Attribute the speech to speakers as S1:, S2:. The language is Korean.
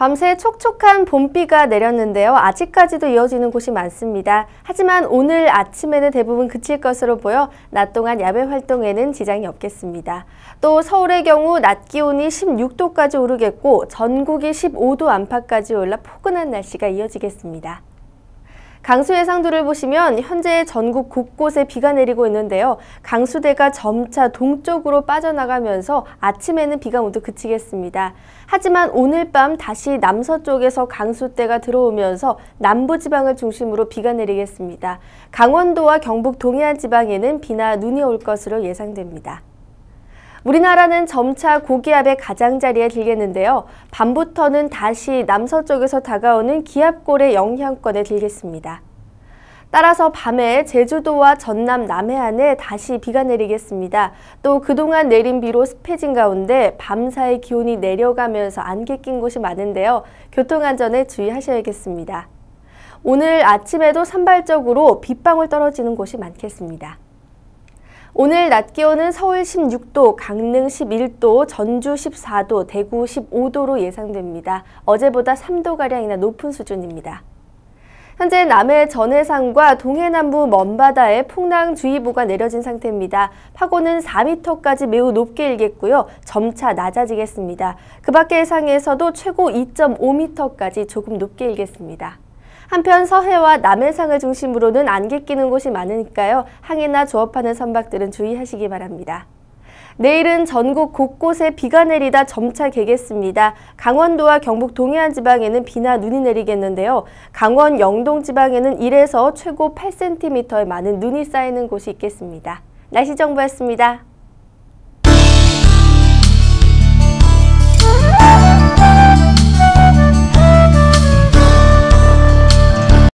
S1: 밤새 촉촉한 봄비가 내렸는데요. 아직까지도 이어지는 곳이 많습니다. 하지만 오늘 아침에는 대부분 그칠 것으로 보여 낮 동안 야외 활동에는 지장이 없겠습니다. 또 서울의 경우 낮 기온이 16도까지 오르겠고 전국이 15도 안팎까지 올라 포근한 날씨가 이어지겠습니다. 강수 예상도를 보시면 현재 전국 곳곳에 비가 내리고 있는데요. 강수대가 점차 동쪽으로 빠져나가면서 아침에는 비가 모두 그치겠습니다. 하지만 오늘 밤 다시 남서쪽에서 강수대가 들어오면서 남부지방을 중심으로 비가 내리겠습니다. 강원도와 경북 동해안 지방에는 비나 눈이 올 것으로 예상됩니다. 우리나라는 점차 고기압의 가장자리에 들겠는데요. 밤부터는 다시 남서쪽에서 다가오는 기압골의 영향권에 들겠습니다. 따라서 밤에 제주도와 전남 남해안에 다시 비가 내리겠습니다. 또 그동안 내린 비로 습해진 가운데 밤사이 기온이 내려가면서 안개 낀 곳이 많은데요. 교통안전에 주의하셔야겠습니다. 오늘 아침에도 산발적으로 빗방울 떨어지는 곳이 많겠습니다. 오늘 낮 기온은 서울 16도, 강릉 11도, 전주 14도, 대구 15도로 예상됩니다. 어제보다 3도가량이나 높은 수준입니다. 현재 남해 전해상과 동해 남부 먼바다에 풍랑주의보가 내려진 상태입니다. 파고는 4m까지 매우 높게 일겠고요. 점차 낮아지겠습니다. 그 밖의 해상에서도 최고 2.5m까지 조금 높게 일겠습니다. 한편 서해와 남해상을 중심으로는 안개 끼는 곳이 많으니까요. 항해나 조업하는 선박들은 주의하시기 바랍니다. 내일은 전국 곳곳에 비가 내리다 점차 개겠습니다. 강원도와 경북 동해안 지방에는 비나 눈이 내리겠는데요. 강원 영동 지방에는 1에서 최고 8cm의 많은 눈이 쌓이는 곳이 있겠습니다. 날씨 정보였습니다.